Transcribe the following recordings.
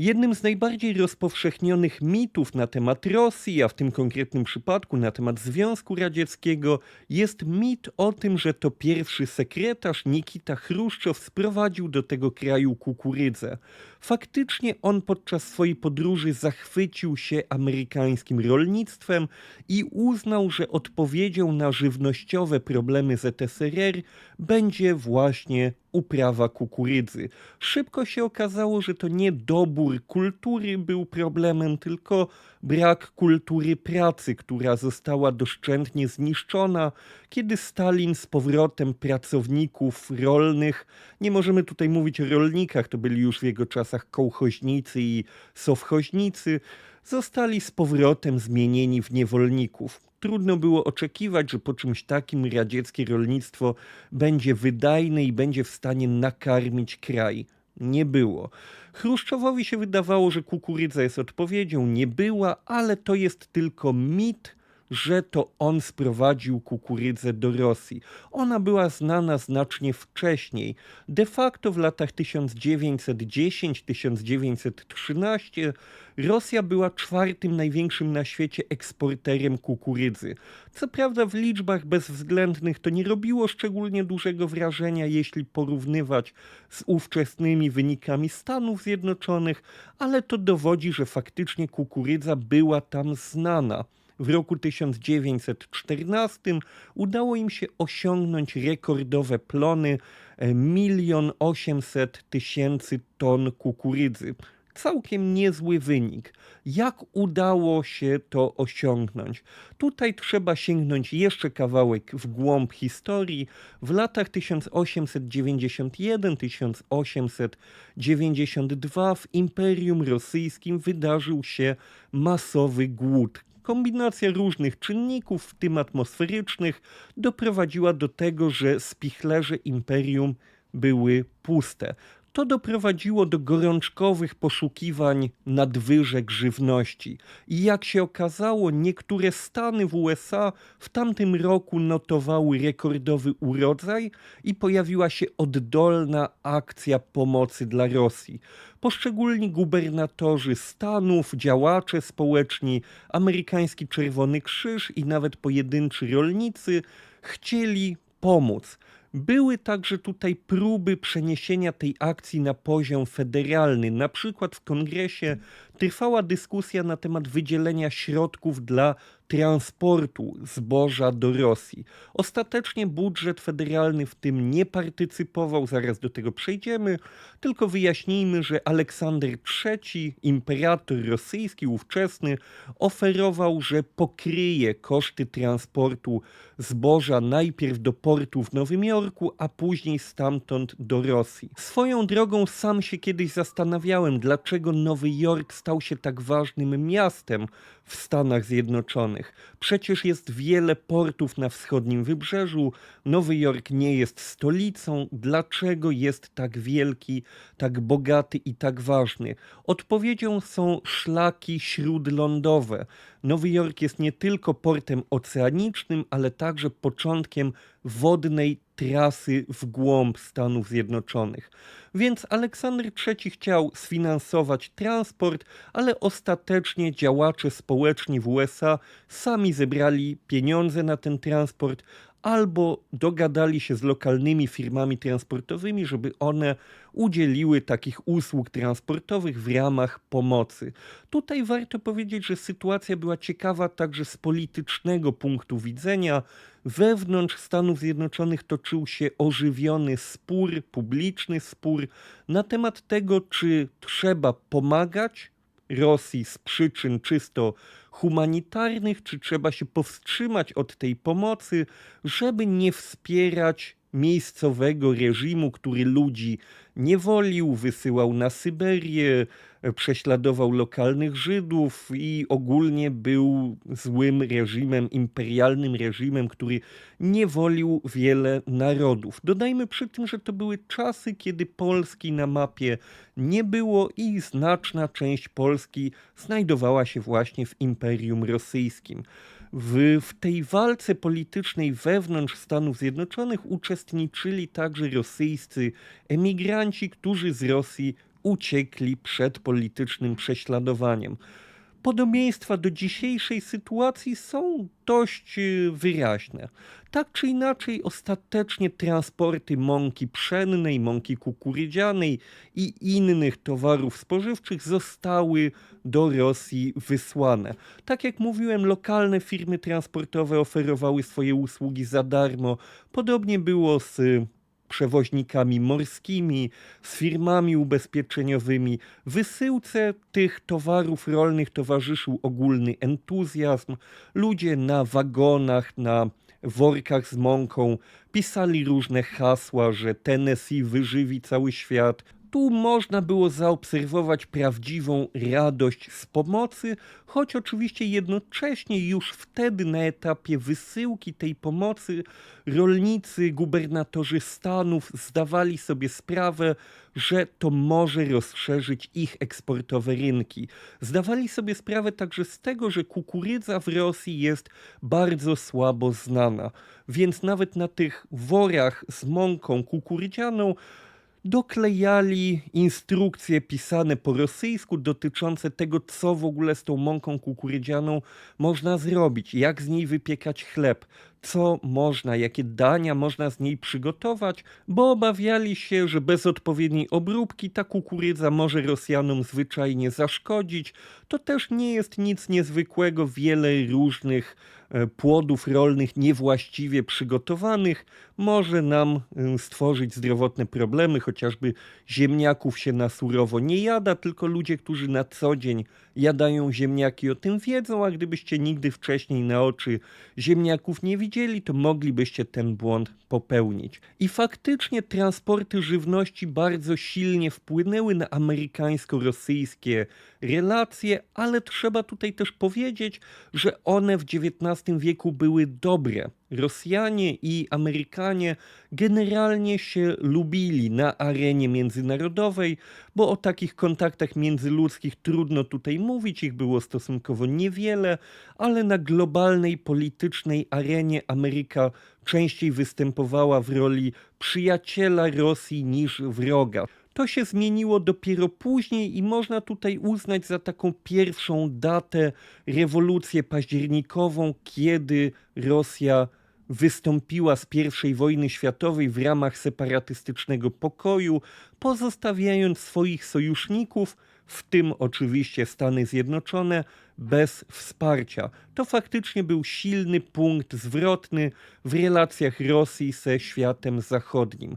Jednym z najbardziej rozpowszechnionych mitów na temat Rosji, a w tym konkretnym przypadku na temat Związku Radzieckiego, jest mit o tym, że to pierwszy sekretarz Nikita Chruszczow sprowadził do tego kraju kukurydzę. Faktycznie on podczas swojej podróży zachwycił się amerykańskim rolnictwem i uznał, że odpowiedzią na żywnościowe problemy ZSRR będzie właśnie uprawa kukurydzy. Szybko się okazało, że to nie dobór kultury był problemem, tylko brak kultury pracy, która została doszczętnie zniszczona, kiedy Stalin z powrotem pracowników rolnych, nie możemy tutaj mówić o rolnikach, to byli już w jego czasach kołchoźnicy i sowchoźnicy, zostali z powrotem zmienieni w niewolników. Trudno było oczekiwać, że po czymś takim radzieckie rolnictwo będzie wydajne i będzie w stanie nakarmić kraj. Nie było. Chruszczowowi się wydawało, że kukurydza jest odpowiedzią. Nie była, ale to jest tylko mit, że to on sprowadził kukurydzę do Rosji. Ona była znana znacznie wcześniej. De facto w latach 1910-1913 Rosja była czwartym największym na świecie eksporterem kukurydzy. Co prawda w liczbach bezwzględnych to nie robiło szczególnie dużego wrażenia, jeśli porównywać z ówczesnymi wynikami Stanów Zjednoczonych, ale to dowodzi, że faktycznie kukurydza była tam znana. W roku 1914 udało im się osiągnąć rekordowe plony milion osiemset tysięcy ton kukurydzy. Całkiem niezły wynik. Jak udało się to osiągnąć? Tutaj trzeba sięgnąć jeszcze kawałek w głąb historii. W latach 1891-1892 w Imperium Rosyjskim wydarzył się masowy głód kombinacja różnych czynników, w tym atmosferycznych, doprowadziła do tego, że spichlerze imperium były puste. To doprowadziło do gorączkowych poszukiwań nadwyżek żywności. I jak się okazało, niektóre stany w USA w tamtym roku notowały rekordowy urodzaj i pojawiła się oddolna akcja pomocy dla Rosji. Poszczególni gubernatorzy stanów, działacze społeczni, amerykański Czerwony Krzyż i nawet pojedynczy rolnicy chcieli pomóc. Były także tutaj próby przeniesienia tej akcji na poziom federalny. Na przykład w kongresie trwała dyskusja na temat wydzielenia środków dla transportu zboża do Rosji. Ostatecznie budżet federalny w tym nie partycypował, zaraz do tego przejdziemy, tylko wyjaśnijmy, że Aleksander III, imperator rosyjski ówczesny, oferował, że pokryje koszty transportu zboża najpierw do portu w Nowym Jorku, a później stamtąd do Rosji. Swoją drogą sam się kiedyś zastanawiałem, dlaczego Nowy Jork stał się tak ważnym miastem w Stanach Zjednoczonych. Przecież jest wiele portów na wschodnim wybrzeżu. Nowy Jork nie jest stolicą. Dlaczego jest tak wielki, tak bogaty i tak ważny? Odpowiedzią są szlaki śródlądowe. Nowy Jork jest nie tylko portem oceanicznym, ale także początkiem wodnej trasy w głąb Stanów Zjednoczonych. Więc Aleksander III chciał sfinansować transport, ale ostatecznie działacze społeczni w USA sami zebrali pieniądze na ten transport, albo dogadali się z lokalnymi firmami transportowymi, żeby one udzieliły takich usług transportowych w ramach pomocy. Tutaj warto powiedzieć, że sytuacja była ciekawa także z politycznego punktu widzenia. Wewnątrz Stanów Zjednoczonych toczył się ożywiony spór, publiczny spór na temat tego, czy trzeba pomagać Rosji z przyczyn czysto humanitarnych, czy trzeba się powstrzymać od tej pomocy, żeby nie wspierać miejscowego reżimu, który ludzi niewolił, wysyłał na Syberię, prześladował lokalnych Żydów i ogólnie był złym reżimem, imperialnym reżimem, który niewolił wiele narodów. Dodajmy przy tym, że to były czasy, kiedy Polski na mapie nie było i znaczna część Polski znajdowała się właśnie w Imperium Rosyjskim. W, w tej walce politycznej wewnątrz Stanów Zjednoczonych uczestniczyli także rosyjscy emigranci, którzy z Rosji uciekli przed politycznym prześladowaniem. Podobieństwa do dzisiejszej sytuacji są dość y, wyraźne. Tak czy inaczej, ostatecznie transporty mąki pszennej, mąki kukurydzianej i innych towarów spożywczych zostały do Rosji wysłane. Tak jak mówiłem, lokalne firmy transportowe oferowały swoje usługi za darmo. Podobnie było z przewoźnikami morskimi, z firmami ubezpieczeniowymi. Wysyłce tych towarów rolnych towarzyszył ogólny entuzjazm. Ludzie na wagonach, na workach z mąką pisali różne hasła, że Tennessee wyżywi cały świat. Tu można było zaobserwować prawdziwą radość z pomocy, choć oczywiście jednocześnie już wtedy na etapie wysyłki tej pomocy rolnicy, gubernatorzy stanów zdawali sobie sprawę, że to może rozszerzyć ich eksportowe rynki. Zdawali sobie sprawę także z tego, że kukurydza w Rosji jest bardzo słabo znana, więc nawet na tych worach z mąką kukurydzianą doklejali instrukcje pisane po rosyjsku dotyczące tego, co w ogóle z tą mąką kukurydzianą można zrobić, jak z niej wypiekać chleb, co można, jakie dania można z niej przygotować, bo obawiali się, że bez odpowiedniej obróbki ta kukurydza może Rosjanom zwyczajnie zaszkodzić. To też nie jest nic niezwykłego, wiele różnych e, płodów rolnych niewłaściwie przygotowanych może nam e, stworzyć zdrowotne problemy, chociażby ziemniaków się na surowo nie jada, tylko ludzie, którzy na co dzień jadają ziemniaki o tym wiedzą, a gdybyście nigdy wcześniej na oczy ziemniaków nie widzieli, to moglibyście ten błąd popełnić. I faktycznie transporty żywności bardzo silnie wpłynęły na amerykańsko-rosyjskie relacje, ale trzeba tutaj też powiedzieć, że one w XIX wieku były dobre. Rosjanie i Amerykanie generalnie się lubili na arenie międzynarodowej, bo o takich kontaktach międzyludzkich trudno tutaj mówić, ich było stosunkowo niewiele, ale na globalnej politycznej arenie Ameryka częściej występowała w roli przyjaciela Rosji niż wroga. To się zmieniło dopiero później i można tutaj uznać za taką pierwszą datę rewolucję październikową, kiedy Rosja wystąpiła z I wojny światowej w ramach separatystycznego pokoju, pozostawiając swoich sojuszników, w tym oczywiście Stany Zjednoczone, bez wsparcia. To faktycznie był silny punkt zwrotny w relacjach Rosji ze światem zachodnim.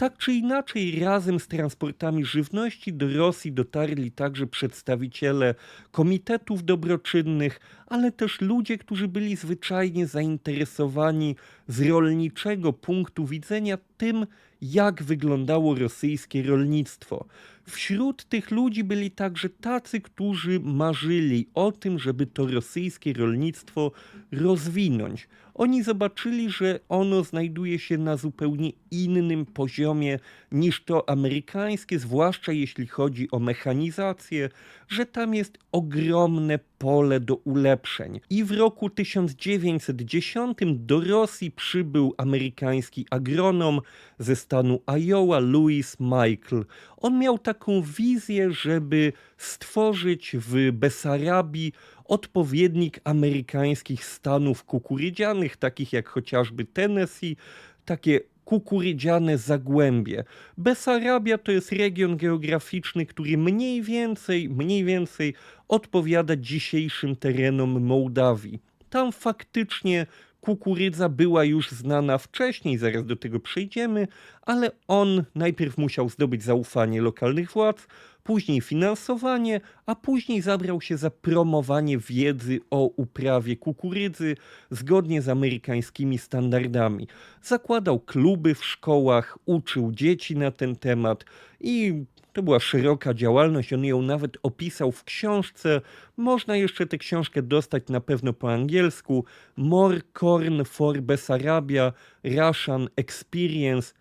Tak czy inaczej, razem z transportami żywności do Rosji dotarli także przedstawiciele komitetów dobroczynnych, ale też ludzie, którzy byli zwyczajnie zainteresowani z rolniczego punktu widzenia tym, jak wyglądało rosyjskie rolnictwo. Wśród tych ludzi byli także tacy, którzy marzyli o tym, żeby to rosyjskie rolnictwo rozwinąć. Oni zobaczyli, że ono znajduje się na zupełnie innym poziomie niż to amerykańskie, zwłaszcza jeśli chodzi o mechanizację, że tam jest ogromne pole do ulepszeń. I w roku 1910 do Rosji przybył amerykański agronom ze stanu Iowa, Louis Michael. On miał taką wizję, żeby stworzyć w Besarabii odpowiednik amerykańskich stanów kukurydzianych, takich jak chociażby Tennessee, takie kukurydziane zagłębie. Besarabia to jest region geograficzny, który mniej więcej, mniej więcej odpowiada dzisiejszym terenom Mołdawii. Tam faktycznie kukurydza była już znana wcześniej, zaraz do tego przejdziemy, ale on najpierw musiał zdobyć zaufanie lokalnych władz, później finansowanie, a później zabrał się za promowanie wiedzy o uprawie kukurydzy zgodnie z amerykańskimi standardami. Zakładał kluby w szkołach, uczył dzieci na ten temat i to była szeroka działalność, on ją nawet opisał w książce. Można jeszcze tę książkę dostać na pewno po angielsku. More Corn for Bessarabia, Russian Experience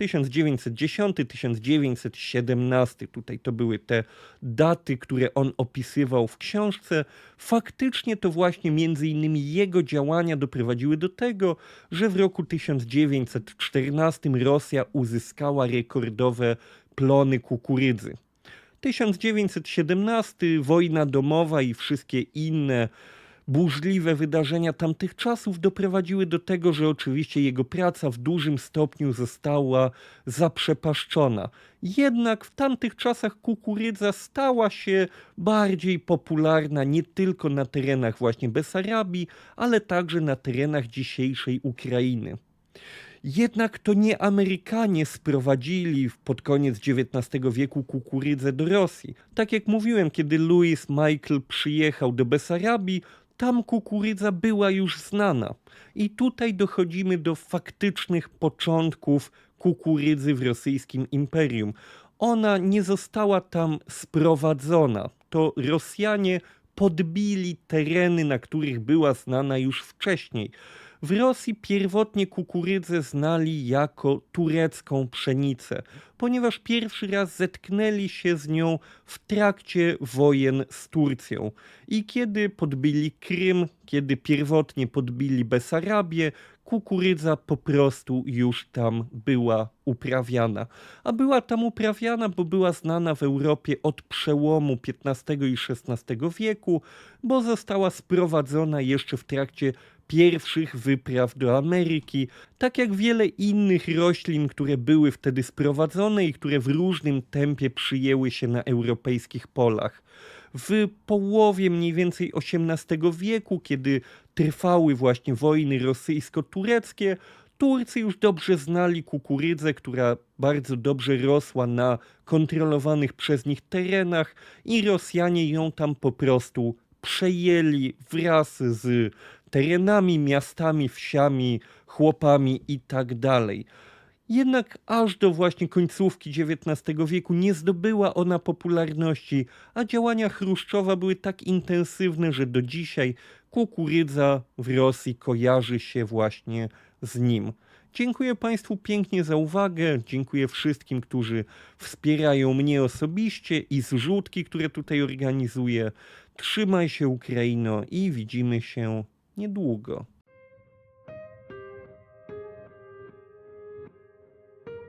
1910-1917, tutaj to były te daty, które on opisywał w książce. Faktycznie to właśnie między innymi jego działania doprowadziły do tego, że w roku 1914 Rosja uzyskała rekordowe plony kukurydzy. 1917, wojna domowa i wszystkie inne burzliwe wydarzenia tamtych czasów doprowadziły do tego, że oczywiście jego praca w dużym stopniu została zaprzepaszczona. Jednak w tamtych czasach kukurydza stała się bardziej popularna nie tylko na terenach właśnie Besarabii, ale także na terenach dzisiejszej Ukrainy. Jednak to nie Amerykanie sprowadzili pod koniec XIX wieku kukurydzę do Rosji. Tak jak mówiłem, kiedy Louis Michael przyjechał do Besarabii, tam kukurydza była już znana. I tutaj dochodzimy do faktycznych początków kukurydzy w rosyjskim imperium. Ona nie została tam sprowadzona. To Rosjanie podbili tereny, na których była znana już wcześniej. W Rosji pierwotnie kukurydzę znali jako turecką pszenicę, ponieważ pierwszy raz zetknęli się z nią w trakcie wojen z Turcją. I kiedy podbili Krym, kiedy pierwotnie podbili Besarabię, kukurydza po prostu już tam była uprawiana. A była tam uprawiana, bo była znana w Europie od przełomu XV i XVI wieku, bo została sprowadzona jeszcze w trakcie pierwszych wypraw do Ameryki, tak jak wiele innych roślin, które były wtedy sprowadzone i które w różnym tempie przyjęły się na europejskich polach. W połowie mniej więcej XVIII wieku, kiedy trwały właśnie wojny rosyjsko-tureckie, Turcy już dobrze znali kukurydzę, która bardzo dobrze rosła na kontrolowanych przez nich terenach i Rosjanie ją tam po prostu przejęli wraz z terenami, miastami, wsiami, chłopami i tak dalej. Jednak aż do właśnie końcówki XIX wieku nie zdobyła ona popularności, a działania Chruszczowa były tak intensywne, że do dzisiaj kukurydza w Rosji kojarzy się właśnie z nim. Dziękuję Państwu pięknie za uwagę. Dziękuję wszystkim, którzy wspierają mnie osobiście i zrzutki, które tutaj organizuję. Trzymaj się, Ukraino, i widzimy się niedługo.